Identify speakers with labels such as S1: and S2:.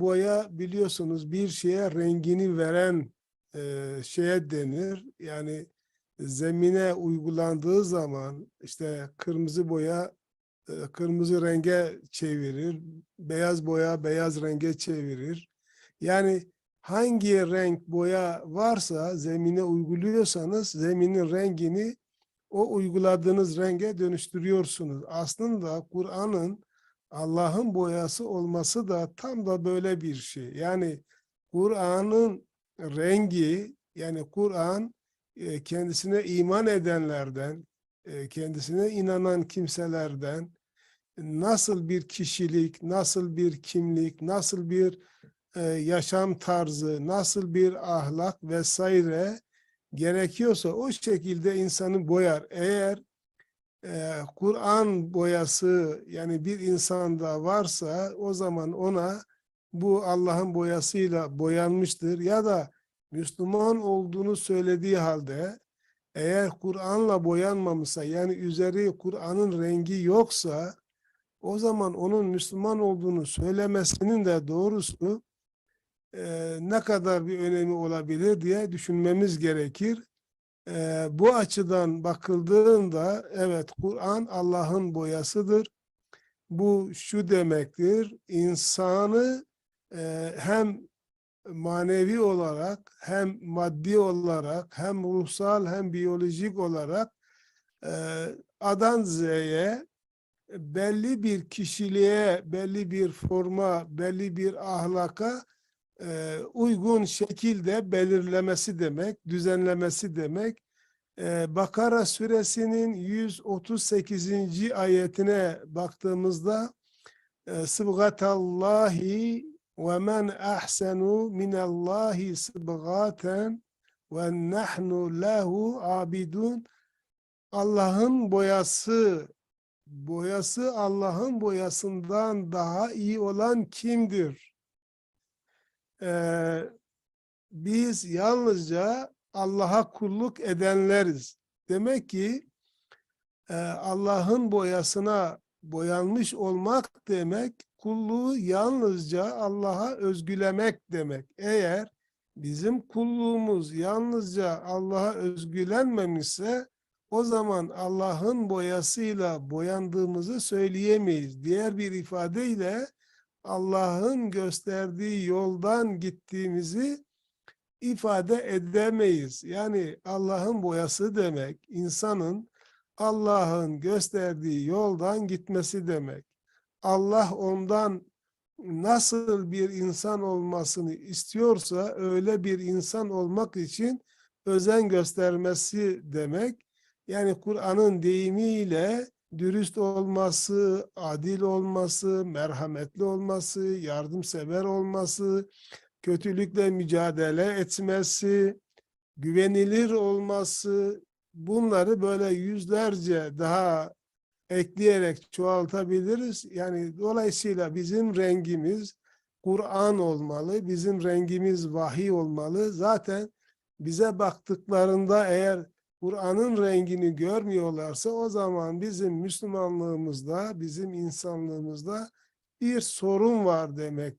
S1: boya biliyorsunuz bir şeye rengini veren e, şeye denir. Yani zemine uygulandığı zaman işte kırmızı boya e, kırmızı renge çevirir, beyaz boya beyaz renge çevirir. Yani hangi renk boya varsa zemine uyguluyorsanız zeminin rengini o uyguladığınız renge dönüştürüyorsunuz. Aslında Kur'an'ın Allah'ın boyası olması da tam da böyle bir şey. Yani Kur'an'ın rengi yani Kur'an e, kendisine iman edenlerden, e, kendisine inanan kimselerden nasıl bir kişilik, nasıl bir kimlik, nasıl bir e, yaşam tarzı, nasıl bir ahlak vesaire gerekiyorsa o şekilde insanı boyar. Eğer e, Kur'an boyası yani bir insanda varsa o zaman ona bu Allah'ın boyasıyla boyanmıştır ya da Müslüman olduğunu söylediği halde eğer Kur'an'la boyanmamışsa yani üzeri Kur'an'ın rengi yoksa o zaman onun Müslüman olduğunu söylemesinin de doğrusu e, ne kadar bir önemi olabilir diye düşünmemiz gerekir. E, bu açıdan bakıldığında evet Kur'an Allah'ın boyasıdır. Bu şu demektir, insanı e, hem manevi olarak hem maddi olarak hem ruhsal hem biyolojik olarak e, A'dan Z'ye belli bir kişiliğe, belli bir forma, belli bir ahlaka e, uygun şekilde belirlemesi demek, düzenlemesi demek. E, Bakara suresinin 138. ayetine baktığımızda e, Sıbgatallahi ve men ahsenu minallahi sıbgaten ve nahnu lehu abidun Allah'ın boyası boyası Allah'ın boyasından daha iyi olan kimdir? Ee, biz yalnızca Allah'a kulluk edenleriz. Demek ki e, Allah'ın boyasına boyanmış olmak demek kulluğu yalnızca Allah'a özgülemek demek. Eğer bizim kulluğumuz yalnızca Allah'a özgülenmemişse o zaman Allah'ın boyasıyla boyandığımızı söyleyemeyiz. Diğer bir ifadeyle Allah'ın gösterdiği yoldan gittiğimizi ifade edemeyiz. Yani Allah'ın boyası demek insanın Allah'ın gösterdiği yoldan gitmesi demek. Allah ondan nasıl bir insan olmasını istiyorsa öyle bir insan olmak için özen göstermesi demek. Yani Kur'an'ın deyimiyle dürüst olması, adil olması, merhametli olması, yardımsever olması, kötülükle mücadele etmesi, güvenilir olması, bunları böyle yüzlerce daha ekleyerek çoğaltabiliriz. Yani dolayısıyla bizim rengimiz Kur'an olmalı, bizim rengimiz vahiy olmalı. Zaten bize baktıklarında eğer Kur'an'ın rengini görmüyorlarsa o zaman bizim Müslümanlığımızda, bizim insanlığımızda bir sorun var demek.